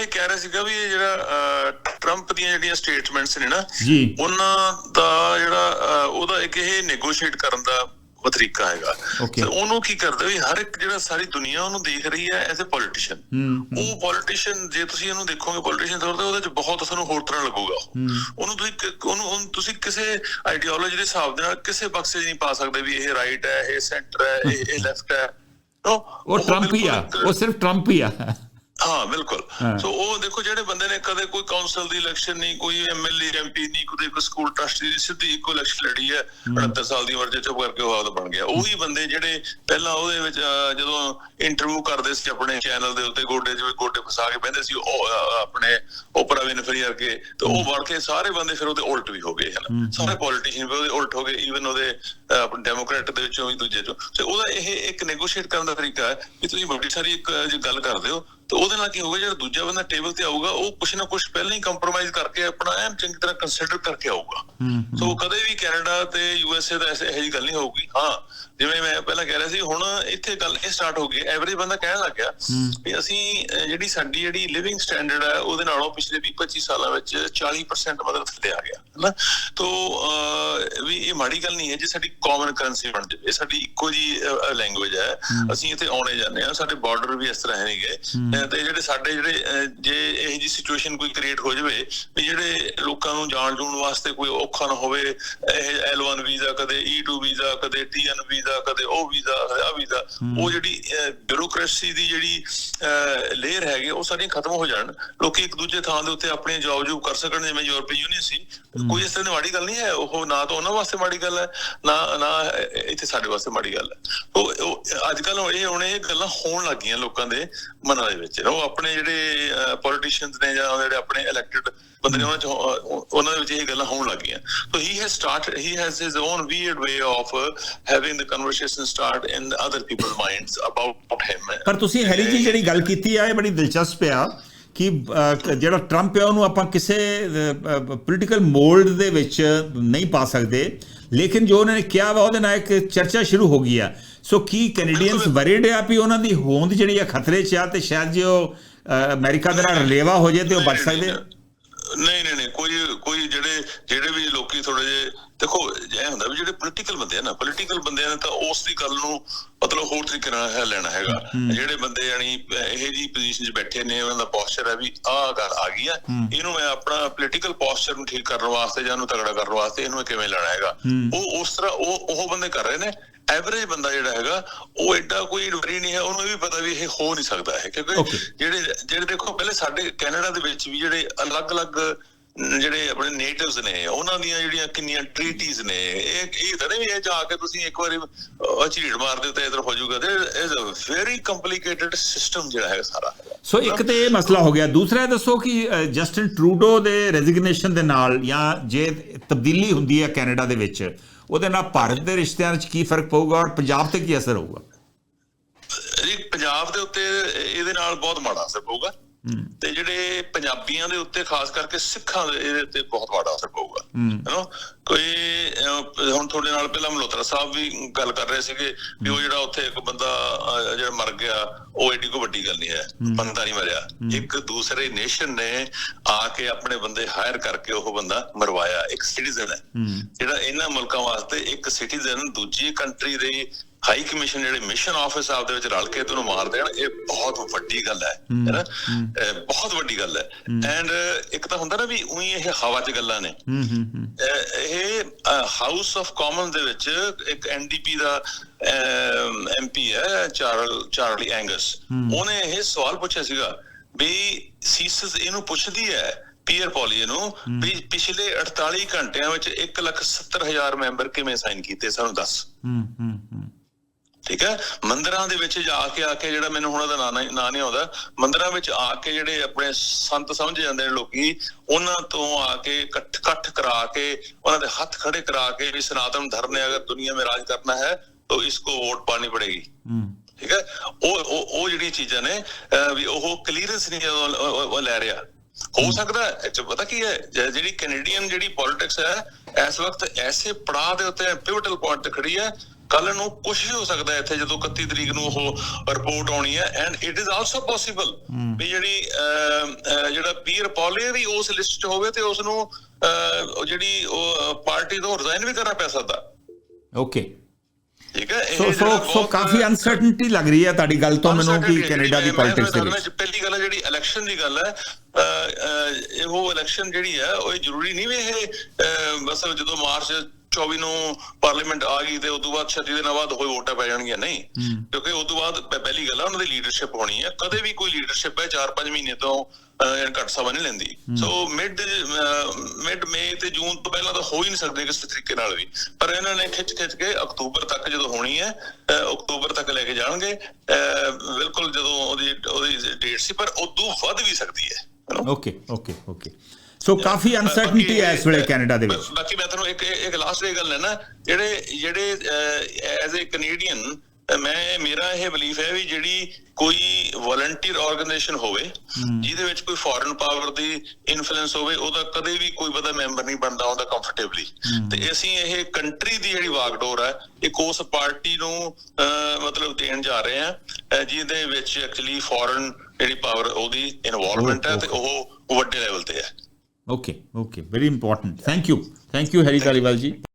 ਇਹ ਕਹਿ ਰਿਹਾ ਸੀਗਾ ਵੀ ਇਹ ਜਿਹੜਾ ਟਰੰਪ ਦੀਆਂ ਜਿਹੜੀਆਂ ਸਟੇਟਮੈਂਟਸ ਨੇ ਨਾ ਜੀ। ਉਹਨਾਂ ਦਾ ਜਿਹੜਾ ਉਹਦਾ ਇੱਕ ਇਹ ਨੈਗੋਸ਼ੀਏਟ ਕਰਨ ਦਾ ਉਹ ਤਰੀਕਾ ਹੈਗਾ. ਤੇ ਉਹਨੂੰ ਕੀ ਕਰਦੇ ਵੀ ਹਰ ਇੱਕ ਜਿਹੜਾ ਸਾਰੀ ਦੁਨੀਆ ਉਹਨੂੰ ਦੇਖ ਰਹੀ ਹੈ ਐਜ਼ ਅ ਪੋਲੀਟੀਸ਼ੀਅਨ ਉਹ ਪੋਲੀਟੀਸ਼ੀਅਨ ਜੇ ਤੁਸੀਂ ਇਹਨੂੰ ਦੇਖੋਗੇ ਪੋਲੀਟੀਸ਼ੀਅਨ ਤੌਰ ਤੇ ਉਹਦੇ ਚ ਬਹੁਤ ਤੁਹਾਨੂੰ ਹੋਰ ਤਰ੍ਹਾਂ ਲੱਗੂਗਾ। ਉਹ। ਉਹਨੂੰ ਤੁਸੀਂ ਉਹਨੂੰ ਤੁਸੀਂ ਕਿਸੇ ਆਈਡੀਓਲੋਜੀ ਦੇ ਹਿਸਾਬ ਦੇ ਨਾਲ ਕਿਸੇ ਬਕਸੇ 'ਚ ਨਹੀਂ ਪਾ ਸਕਦੇ ਵੀ ਇਹ ਰਾਈਟ ਹੈ ਇਹ ਸੈਂਟਰ ਹੈ ਇਹ ਲੈਫਟ ਹੈ। ਉਹ ਟਰੰਪ ਹੀ ਆ। ਉਹ ਸਿਰਫ ਟਰੰਪ ਹੀ ਆ। ਹਾਂ ਬਿਲਕੁਲ। ਸੋ ਉਹ ਦੇਖੋ ਜਿਹੜੇ ਬੰਦੇ ਨੇ ਕਦੇ ਕੋਈ ਕਾਉਂਸਲ ਦੀ ਇਲੈਕਸ਼ਨ ਨਹੀਂ ਕੋਈ ਐਮਐਲਏ ਐਮਪੀ ਨਹੀਂ ਕੋਈ ਕੋਈ ਸਕੂਲ ਟਰਸਟੀ ਦੀ ਸਿੱਧੀ ਇੱਕੋ ਇਲੈਕਸ਼ਨ ਲੜੀ ਹੈ 78 ਸਾਲ ਦੀ ਉਮਰ 'ਚ ਚੁੱਪ ਕਰਕੇ ਉਹ ਆਪਦਾ ਬਣ ਗਿਆ। ਉਹੀ ਬੰਦੇ ਜਿਹੜੇ ਪਹਿਲਾਂ ਉਹਦੇ ਵਿੱਚ ਜਦੋਂ ਇੰਟਰਵਿਊ ਕਰਦੇ ਸੀ ਆਪਣੇ ਚੈਨਲ ਦੇ ਉੱਤੇ ਗੋਡੇ 'ਚ ਵੀ ਗੋਡੇ ਫਸਾ ਕੇ ਬਹਿੰਦੇ ਸੀ ਉਹ ਆਪਣੇ ਓਪਰਾ ਵਿਨਫਰੀ ਵਰਗੇ ਤੇ ਉਹ ਵੜ ਕੇ ਸਾਰੇ ਬੰਦੇ ਫਿਰ ਉਹਦੇ ਉਲਟ ਵੀ ਹੋ ਗਏ ਹਨ ਸਾਰੇ ਪੋਲੀਟੀਸ਼ੀਅਨ ਵੀ ਉਹਦੇ ਉਲਟ ਹੋ ਗਏ ਈਵਨ ਉਹਦੇ ਆਪਣੇ ਡੈਮੋਕ੍ਰੈਟ ਦੇ ਵਿੱਚੋਂ ਵੀ ਦੂਜੇ ਚੋਂ। ਤੇ ਉਹਦਾ ਇਹ ਇੱਕ ਨੈਗੋਸ਼ੀਏਟ ਕਰਨ ਦਾ ਤਰੀਕਾ ਹੈ ਕਿ ਤੁਸੀਂ ਵੱਡੀ ਸਾਰੀ ਇੱਕ ਜੇ ਗੱਲ ਕਰਦੇ ਹੋ ਤੇ ਉਹਦੇ ਨਾਲ ਕੀ ਹੋਊਗਾ ਜਿਹੜਾ ਦੂਜਾ ਬੰਦਾ ਟੇਬਲ ਤੇ ਆਊਗਾ ਉਹ ਕੁਛ ਨਾ ਕੁਛ ਪਹਿਲਾਂ ਹੀ ਕੰਪਰੋਮਾਈਜ਼ ਕਰਕੇ ਆਪਣਾ ਐਨ ਚੰਗੀ ਤਰ੍ਹਾਂ ਕੰਸੀਡਰ ਕਰਕੇ ਆਊਗਾ। ਸੋ ਕਦੇ ਵੀ ਕੈਨੇਡਾ ਤੇ ਯੂਐਸਏ ਦਾ ਐਸੇ ਇਹੋ ਜਿਹੀ ਗੱਲ ਨਹੀਂ ਹੋਊਗੀ। ਹਾਂ ਜਿਵੇਂ ਮੈਂ ਪਹਿਲਾਂ ਕਹਿ ਰਿਹਾ ਸੀ ਹੁਣ ਇੱਥੇ ਗੱਲ ਇਹ ਸਟਾਰਟ ਹੋ ਗਈ ਐਵਰੇਜ ਬੰਦਾ ਕਹਿਣ ਲੱਗ ਗਿਆ ਵੀ ਅਸੀਂ ਜਿਹੜੀ ਸਾਡੀ ਜਿਹੜੀ ਲਿਵਿੰਗ ਸਟੈਂਡਰਡ ਹੈ ਉਹਦੇ ਨਾਲੋਂ ਪਿਛਲੇ 20 25 ਸਾਲਾਂ ਵਿੱਚ 40% ਮਤਲਬ ਥੱਲੇ ਆ ਗਿਆ ਹੈਨਾ? ਤੋਂ ਵੀ ਇਹ ਮਾੜੀ ਗੱਲ ਨਹੀਂ ਹੈ ਜੇ ਸਾਡੀ ਕਾਮਨ ਕਰੰਸੀ ਬਣ ਜਾਵੇ ਸਾਡੀ ਇੱਕੋ ਜੀ ਲੈਂਗੁਏਜ ਹੈ। ਅਸੀਂ ਇੱਥੇ ਆਉਣੇ ਜਾਂਦੇ ਆ ਸਾਡੇ ਬਾਰਡਰ ਵੀ ਇਸ ਤਰ੍ਹਾਂ ਹੈ ਨਹੀਂ ਗਏ ਤੇ ਜਿਹੜੇ ਸਾਡੇ ਜਿਹੜੇ ਜੇ ਇਹ ਜੀ ਸਿਚੁਏਸ਼ਨ ਕੋਈ ਕ੍ਰੀਏਟ ਹੋ ਜਾਵੇ ਵੀ ਜਿਹੜੇ ਲੋਕਾਂ ਨੂੰ ਜਾਣ ਜੂਣ ਵਾਸਤੇ ਕੋਈ ਔਖਾ ਨਾ ਹੋਵੇ ਇਹ L1 ਵੀਜ਼ਾ ਕਦੇ E2 ਵੀਜ਼ਾ ਕਦੇ TN ਵੀਜ਼ਾ ਕਦੇ ਉਹ ਵੀਜ਼ਾ ਆ ਵੀਜ਼ਾ ਉਹ ਜਿਹੜੀ ਬਿਊਰੋਕ੍ਰੇਸੀ ਦੀ ਜਿਹੜੀ ਲੇਅਰ ਹੈਗੇ ਉਹ ਸਾਰੀਆਂ ਖਤਮ ਹੋ ਜਾਣ। ਲੋਕੀ ਇੱਕ ਦੂਜੇ ਥਾਂ ਦੇ ਉੱਤੇ ਆਪਣੀ ਜੌਬ ਜੂਬ ਕਰ ਸਕਣ ਜਿਵੇਂ ਯੂਰਪੀ ਯੂਨੀਅਨ ਸੀ। ਕੋਈ ਇਸ ਤਰ੍ਹਾਂ ਦੀ ਮਾੜੀ ਗੱਲ ਨਹੀਂ ਹੈ ਉਹ ਨਾ ਤਾਂ ਉਹਨਾਂ ਵਾਸਤੇ ਮਾੜੀ ਗੱਲ ਹੈ ਨਾ ਨਾ ਇੱਥੇ ਸਾਡੇ ਵਾਸਤੇ ਮਾੜੀ ਗੱਲ ਹੈ। ਉਹ ਅੱਜ ਕੱਲ ਇਹ ਹੁਣ ਇਹ ਗੱਲਾਂ ਹੋਣ ਲੱਗੀਆਂ ਲੋਕਾਂ ਦੇ ਮਨਾਂ ਦੇ ਵਿੱਚ। ਉਹ ਆਪਣੇ ਜਿਹੜੇ ਪੋਲੀਟੀਸ਼ੀਅਨਸ ਨੇ ਜਾਂ ਜਿਹੜੇ ਆਪਣੇ ਇਲੈਕਟਡ ਬੰਦੇ ਨੇ ਉਹਨਾਂ ਚ ਉਹਨਾਂ ਦੇ ਵਿੱਚ ਇਹ ਗੱਲਾਂ ਹੋਣ ਲੱਗੀਆਂ। So he has started he has his own weird way of having the conversation start in other people minds about him ਪਰ ਤੁਸੀਂ ਹੈਰੀ ਜੀ ਜਿਹੜੀ ਗੱਲ ਕੀਤੀ ਆ ਇਹ ਬੜੀ ਦਿਲਚਸਪ ਆ। ਕਿ ਜਿਹੜਾ ਟਰੰਪ ਹੈ ਉਹਨੂੰ ਆਪਾਂ ਕਿਸੇ ਪੋਲੀਟੀਕਲ ਮੋਲਡ ਦੇ ਵਿੱਚ ਨਹੀਂ ਪਾ ਸਕਦੇ। ਲੇਕਿਨ ਜੋ ਉਹਨਾਂ ਨੇ ਕਿਹਾ ਵਾ ਉਹਦੇ ਨਾਲ ਇੱਕ ਚਰਚਾ ਸ਼ੁਰੂ ਹੋ ਗਈ ਆ। ਸੋ ਕੀ ਕੈਨੇਡੀਅਨਸ ਵਰੀਡ ਆ ਵੀ ਉਹਨਾਂ ਦੀ ਹੋਂਦ ਜਿਹੜੀ ਆ ਖਤਰੇ 'ਚ ਆ ਤੇ ਸ਼ਾਇਦ ਜੇ ਉਹ ਅਮਰੀਕਾ ਦੇ ਨਾਲ ਰਲੇਵਾ ਹੋ ਜਾਏ ਤੇ ਉਹ ਬਚ ਸਕਦੇ? ਆ ਨਹੀਂ ਨਹੀਂ ਨਹੀਂ ਕੋਈ ਕੋਈ ਜਿਹੜੇ ਜਿਹੜੇ ਵੀ ਲੋਕੀ ਥੋੜੇ ਜੇ ਦੇਖੋ ਇਹ ਹੁੰਦਾ ਵੀ ਜਿਹੜੇ ਪੋਲੀਟੀਕਲ ਬੰਦੇ ਆ ਨਾ ਪੋਲੀਟੀਕਲ ਬੰਦਿਆਂ ਨੇ ਤਾਂ ਉਸ ਦੀ ਗੱਲ ਨੂੰ ਮਤਲਬ ਹੋਰ ਤਰੀਕੇ ਨਾਲ ਹੈ ਲੈਣਾ ਹੈਗਾ। ਜਿਹੜੇ ਬੰਦੇ ਯਾਨੀ ਇਹ ਜੀ ਪੋਜੀਸ਼ਨ 'ਚ ਬੈਠੇ ਨੇ ਉਹਨਾਂ ਦਾ ਪੋਸਚਰ ਹੈ ਵੀ ਆਹ ਗੱਲ ਆ ਗਈ ਆ ਇਹਨੂੰ ਮੈਂ ਆਪਣਾ ਪੋਲੀਟੀਕਲ ਪੋਸਚਰ ਨੂੰ ਠੀਕ ਕਰਨ ਵਾਸਤੇ ਜਾਂ ਉਹਨੂੰ ਤਗੜਾ ਕਰਨ ਵਾਸਤੇ ਇਹਨੂੰ ਕਿਵੇਂ ਲੈਣਾ ਹੈਗਾ। ਉਹ ਉਸ ਤਰ੍ਹਾਂ ਉਹ ਉਹ ਬੰਦੇ ਕਰ ਰਹੇ ਨੇ ਐਵਰੇਜ ਬੰਦਾ ਜਿਹੜਾ ਹੈਗਾ ਉਹ ਐਡਾ ਕੋਈ ਵਰੀ ਨਹੀਂ ਹੈ ਉਹਨੂੰ ਇਹ ਵੀ ਪਤਾ ਵੀ ਇਹ ਹੋ ਨਹੀਂ ਸਕਦਾ ਹੈ ਕਿਉਂਕਿ. ਜਿਹੜੇ ਜਿਹੜੇ ਦੇਖੋ ਪਹਿਲੇ ਸਾਡੇ ਕੈਨੇਡਾ ਦੇ ਵਿੱਚ ਵੀ ਜਿਹੜੇ ਅਲੱਗ-ਅਲੱਗ ਜਿਹੜੇ ਆਪਣੇ ਨੇਟਿਵਸ ਨੇ ਉਹਨਾਂ ਦੀਆਂ ਜਿਹੜੀਆਂ ਕਿੰਨੀਆਂ ਟ੍ਰੀਟੀਜ਼ ਨੇ ਇਹ ਇਹ ਤਾਂ ਨਹੀਂ ਇਹ ਜਾ ਕੇ ਤੁਸੀਂ ਇੱਕ ਵਾਰੀ ਝੀੜ ਮਾਰ ਦਿਓ ਤੇ ਇਧਰ ਹੋ ਜਾਊਗਾ ਤੇ is a very complicated system ਜਿਹੜਾ ਹੈ ਸਾਰਾ ਸੋ ਇੱਕ ਤੇ ਇਹ ਮਸਲਾ ਹੋ ਗਿਆ ਦੂਸਰਾ ਇਹ ਦੱਸੋ ਕਿ ਜਸਟਿਨ ਟਰੂਡੋ ਦੇ ਰੈਜ਼ਿਗਨੇਸ਼ਨ ਦੇ ਨਾਲ ਜਾਂ ਜੇ ਤਬਦੀਲੀ ਹੁੰਦੀ ਹੈ ਕੈਨੇਡਾ ਦੇ ਵਿੱਚ ਉਹਦੇ ਨਾਲ ਭਾਰਤ ਦੇ ਰਿਸ਼ਤਿਆਂ 'ਚ ਕੀ ਫ਼ਰਕ ਪਊਗਾ ਔਰ ਪੰਜਾਬ ਤੇ ਕੀ ਅਸਰ ਹੋਊਗਾ? ਜੀ ਪੰਜਾਬ ਦੇ ਉੱਤੇ ਇਹਦੇ ਨਾਲ ਬਹੁਤ ਮਾੜਾ ਅਸਰ ਪਊਗਾ। ਤੇ ਜਿਹੜੇ ਪੰਜਾਬੀਆਂ ਦੇ ਉੱਤੇ ਖਾਸ ਕਰਕੇ ਸਿੱਖਾਂ ਦੇ ਇਹਦੇ ਉੱਤੇ ਬਹੁਤ ਮਾੜਾ ਅਸਰ ਪਊਗਾ ਹੈਨਾ ਕੋਈ ਹੁਣ ਤੁਹਾਡੇ ਨਾਲ ਪਹਿਲਾਂ ਮਲੋਤਰਾ ਸਾਹਿਬ ਵੀ ਗੱਲ ਕਰ ਰਹੇ ਸੀਗੇ ਵੀ ਉਹ ਜਿਹੜਾ ਉੱਥੇ ਇੱਕ ਬੰਦਾ ਜਿਹੜਾ ਮਰ ਗਿਆ ਉਹ ਐਡੀ ਕੋ ਵੱਡੀ ਗੱਲ ਨਹੀਂ ਹੈ ਬੰਦਾ ਨਹੀਂ ਮਰਿਆ। ਇੱਕ ਦੂਸਰੇ ਨੇਸ਼ਨ ਨੇ ਆ ਕੇ ਆਪਣੇ ਬੰਦੇ ਹਾਇਰ ਕਰਕੇ ਉਹ ਬੰਦਾ ਮਰਵਾਇਆ ਇੱਕ ਸਿਟੀਜ਼ਨ ਹੈ। ਜਿਹੜਾ ਇਹਨਾਂ ਮੁਲਕਾਂ ਵਾਸਤੇ ਇੱਕ ਸਿਟੀਜ਼ਨ ਦੂਜੀ ਕੰਟਰੀ ਦੇ ਹਾਈ ਕਮਿਸ਼ਨ ਜਿਹੜੇ ਮਿਸ਼ਨ ਆਫਿਸ ਆਪਦੇ ਵਿੱਚ ਰਲ ਕੇ ਤੁਹਾਨੂੰ ਮਾਰ ਦੇਣ ਇਹ ਬਹੁਤ ਵੱਡੀ ਗੱਲ ਹੈ ਹੈਨਾ ਬਹੁਤ ਵੱਡੀ ਗੱਲ ਹੈ। ਐਂਡ ਇੱਕ ਤਾਂ ਹੁੰਦਾ ਨਾ ਵੀ ਉਹੀ ਇਹ ਹਵਾ 'ਚ ਗੱਲਾਂ ਨੇ। ਇਹ ਹਾਊਸ ਆਫ ਕਾਮਨ ਦੇ ਵਿੱਚ ਇੱਕ ਐਨਡੀਪੀ ਦਾ ਐਮਪੀ ਹੈ ਚਾਰਲ ਚਾਰਲੀ ਐਂਗਸ ਉਹਨੇ ਇਹ ਸਵਾਲ ਪੁੱਛਿਆ ਸੀਗਾ ਵੀ ਸੀਸਸ ਇਹਨੂੰ ਪੁੱਛਦੀ ਹੈ ਪੀਅਰ ਪੋਲੀ ਨੂੰ ਵੀ ਪਿਛਲੇ 48 ਘੰਟਿਆਂ ਵਿੱਚ 1,70,000 ਮੈਂਬਰ ਕਿਵੇਂ ਸਾਈਨ ਕੀਤੇ? ਸਾਨੂੰ ਦੱਸ। ਹੂੰ ਹੂੰ। ਠੀਕ ਹੈ? ਮੰਦਰਾਂ ਦੇ ਵਿੱਚ ਜਾ ਕੇ ਆ ਕੇ ਜਿਹੜਾ ਮੈਨੂੰ ਹੁਣ ਉਹਦਾ ਨਾਂ ਨਹੀਂ ਆਉਂਦਾ ਮੰਦਰਾਂ ਵਿੱਚ ਆ ਕੇ ਜਿਹੜੇ ਆਪਣੇ ਸੰਤ ਸਮਝ ਜਾਂਦੇ ਨੇ ਲੋਕੀ ਉਹਨਾਂ ਤੋਂ ਆ ਕੇ ਇਕੱਠ ਇਕੱਠ ਕਰਾ ਕੇ ਉਹਨਾਂ ਦੇ ਹੱਥ ਖੜੇ ਕਰਾ ਕੇ ਵੀ ਸਨਾਤਨ ਧਰਮ ਨੇ ਅਗਰ ਦੁਨੀਆ ਮੇ ਰਾਜ ਕਰਨਾ ਹੈ ਤਾਂ ਇਸ ਕੋ ਵੋਟ ਪਾਣੀ ਪੜੇਗੀ। ਠੀਕ ਹੈ? ਉਹ ਉਹ ਜਿਹੜੀ ਚੀਜ਼ਾਂ ਨੇ ਵੀ ਉਹ ਕਲੀਅਰੈਂਸ ਨਹੀਂ ਉਹ ਲੈ ਰਿਹਾ। ਹੋ ਸਕਦਾ ਹੈ ਪਤਾ ਕੀ ਹੈ? ਜਿਹੜੀ ਕੈਨੇਡੀਅਨ ਜਿਹੜੀ ਪੋਲਿਟਿਕਸ ਹੈ ਇਸ ਵਕਤ ਐਸੇ ਪੜਾਅ ਦੇ ਉੱਤੇ ਪਿਵਟਲ ਪੁਆਇੰਟ ਖੜੀ ਹੈ ਕੱਲ ਨੂੰ ਕੁਝ ਵੀ ਹੋ ਸਕਦਾ ਹੈ ਇੱਥੇ ਜਦੋਂ 31 ਤਰੀਕ ਨੂੰ ਉਹ ਰਿਪੋਰਟ ਆਉਣੀ ਹੈ and it is also possible ਵੀ ਜਿਹੜੀ ਜਿਹੜਾ ਪੀਰ ਪੌਲੇ ਵੀ ਉਸ ਲਿਸਟ 'ਚ ਹੋਵੇ ਤੇ ਉਸ ਨੂੰ ਜਿਹੜੀ ਉਹ ਪਾਰਟੀ ਤੋਂ ਰਿਜ਼ਾਈਨ ਵੀ ਕਰਨਾ ਪੈ ਸਕਦਾ। ਓਕੇ ਠੀਕ ਹੈ? ਸੋ ਸੋ ਕਾਫੀ ਅਨਸਰਟਨਟੀ ਲੱਗ ਰਹੀ ਹੈ ਤੁਹਾਡੀ ਗੱਲ ਤੋਂ ਮੈਨੂੰ ਕਿ ਕੈਨੇਡਾ ਦੀ ਪੋਲਿਟਿਕਸ ਦੇ ਵਿੱਚ। ਪਹਿਲੀ ਗੱਲ ਹੈ ਜਿਹੜੀ ਇਲੈਕਸ਼ਨ ਦੀ ਗੱਲ ਹੈ ਉਹ ਇਲੈਕਸ਼ਨ ਜਿਹੜੀ ਹੈ ਉਹ ਜ਼ਰੂਰੀ ਨਹੀਂ ਵੀ ਇਹ ਬਸ ਜਦੋਂ ਮਾਰਚ 24 ਨੂੰ ਪਾਰਲੀਮੈਂਟ ਆ ਗਈ ਤੇ ਉਸ ਤੋਂ ਬਾਅਦ 36 ਦਿਨਾਂ ਬਾਅਦ ਹੋਈ ਵੋਟਾਂ ਪੈ ਜਾਣਗੀਆਂ ਨਹੀਂ? ਕਿਉਂਕਿ ਉਸ ਤੋਂ ਬਾਅਦ ਪਹਿਲੀ ਗੱਲ ਹੈ ਉਹਨਾਂ ਦੀ ਲੀਡਰਸ਼ਿਪ ਹੋਣੀ ਹੈ ਕਦੇ ਵੀ ਕੋਈ ਲੀਡਰਸ਼ਿਪ ਹੈ 4-5 ਮਹੀਨੇ ਤੋਂ ਘੱਟ ਸਮਾਂ ਨਹੀਂ ਲੈਂਦੀ। ਸੋ ਮਿਡ ਮਿਡ ਮਈ ਤੇ ਜੂਨ ਤੋਂ ਪਹਿਲਾਂ ਤਾਂ ਹੋ ਹੀ ਨਹੀਂ ਸਕਦੇ ਕਿਸੇ ਤਰੀਕੇ ਨਾਲ ਵੀ। ਪਰ ਇਹਨਾਂ ਨੇ ਖਿੱਚ ਖਿੱਚ ਕੇ ਅਕਤੂਬਰ ਤੱਕ ਜਦੋਂ ਹੋਣੀ ਹੈ ਅਕਤੂਬਰ ਤੱਕ ਲੈ ਕੇ ਜਾਣਗੇ। ਬਿਲਕੁਲ ਜਦੋਂ ਉਹਦੀ ਉਹਦੀ ਡੇਟ ਸੀ ਪਰ ਉਦੋਂ ਵੱਧ ਵੀ ਸਕਦੀ ਹੈ? Okay okay okay. ਸੋ ਕਾਫੀ ਅਨਸਰਟਨਟੀ ਹੈ ਇਸ ਵੇਲੇ ਕੈਨੇਡਾ ਦੇ ਵਿੱਚ। ਬਾਕੀ ਮੈਂ ਤੁਹਾਨੂੰ ਇੱਕ ਇੱਕ ਲਾਸਟ ਇਹ ਗੱਲ ਹੈ ਨਾ ਜਿਹੜੇ ਜਿਹੜੇ ਐਜ਼ ਅ ਕੈਨੇਡੀਅਨ ਮੈਂ ਮੇਰਾ ਇਹ ਬਲੀਫ ਹੈ ਵੀ ਜਿਹੜੀ ਕੋਈ ਵੋਲੰਟੀਅਰ ਆਰਗੇਨਾਈਜੇਸ਼ਨ ਹੋਵੇ ਜਿਹਦੇ ਵਿੱਚ ਕੋਈ ਫੋਰਨ ਪਾਵਰ ਦੀ ਇਨਫਲੂਐਂਸ ਹੋਵੇ ਉਹਦਾ ਕਦੇ ਵੀ ਕੋਈ ਬੰਦਾ ਮੈਂਬਰ ਨਹੀਂ ਬਣਦਾ ਹੁੰਦਾ ਕੰਫਰਟੇਬਲੀ ਤੇ ਅਸੀਂ ਇਹ ਕੰਟਰੀ ਦੀ ਜਿਹੜੀ ਵਾਗਡੋਰ ਹੈ ਇੱਕ ਉਸ ਪਾਰਟੀ ਨੂੰ ਮਤਲਬ ਦੇਣ ਜਾ ਰਹੇ ਅਹ, ਜਿਹਦੇ ਵਿੱਚ ਐਕਚੁਅਲੀ ਫੋਰਨ ਜਿਹੜੀ ਪਾਵਰ ਉਹਦੀ ਇਨਵੋਲਵਮੈਂਟ ਹੈ ਤੇ ਉਹ ਵੱਡੇ ਲੈਵਲ ਤੇ ਹੈ। Okay, okay, very important. Thank you. Thank you, Hari Kaliwalji.